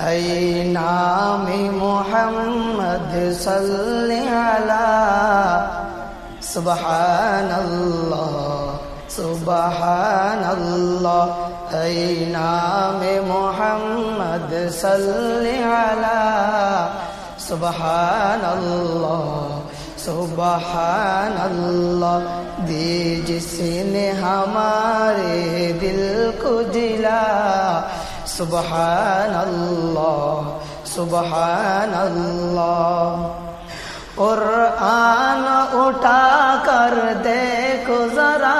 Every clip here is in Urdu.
اے نام محمد صلی علی سبحان اللہ سبحان اللہ اے نام محمد صلی علی سبحان اللہ سبحان اللہ دی جس نے ہمارے دل کو جلا سبحان اللہ سبحان اللہ قرآن اٹھا کر دیکھو ذرا،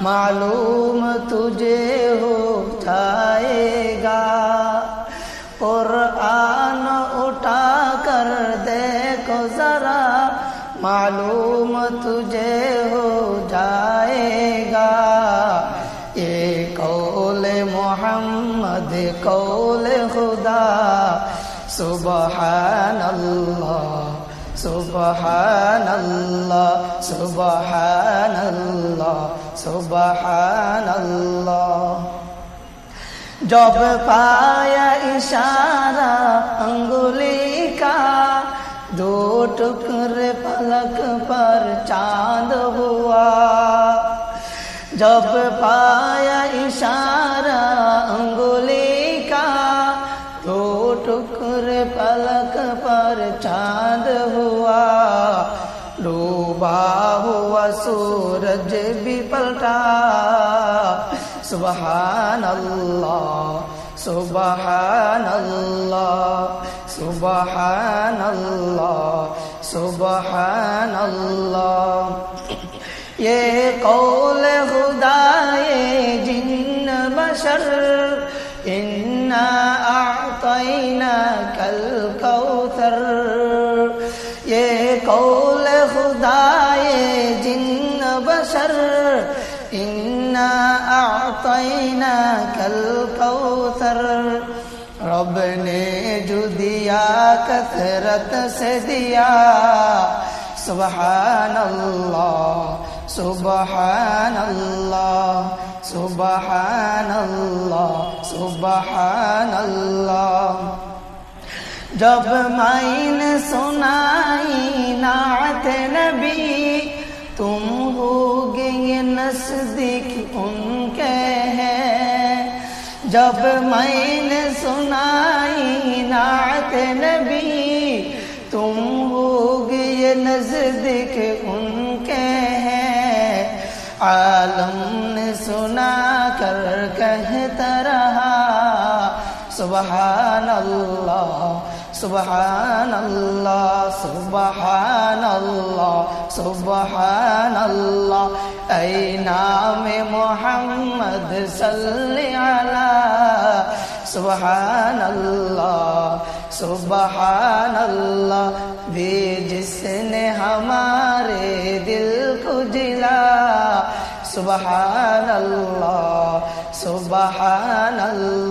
معلوم تجھے ہو جائے گا۔ قرآن اٹھا کر دیکھو ذرا، معلوم تجھے قول خدا سبحان اللہ سبحان اللہ سبحان اللہ سبحان اللہ جب پایا اشارہ انگلی کا، دو ٹکر پلک پر چاند ہوا۔ جب پایا پلک پر چاند ہوا ڈوبا ہوا، سورج بھی پلٹا۔ سبحان اللہ سبحان اللہ سبحان اللہ سبحان اللہ یہ قول خدا، یہ جن بشر، انا اعطینا کل کوثر یہ قول خدا یہ جن بشر انا اعطینا کل کوثر رب نے جو دیا کثرت سے دیا سبحان اللہ سبحان اللہ سبحان اللہ سبحان اللہ جب مائن سنائی نعت نبی، تم ہو گے نزدیک ان کے ہیں جب میں نے سنائی نعت نبی، تم ہو گے نزدیک ان کے ہیں عالم سبحان اللہ سبحان اللہ سبحان اللہ سبحان اللہ اے نام محمد صلی علی سبحان اللہ سبحان اللہ بھی جس نے ہمارے دل کو جلا سبحان اللہ سبحان اللہ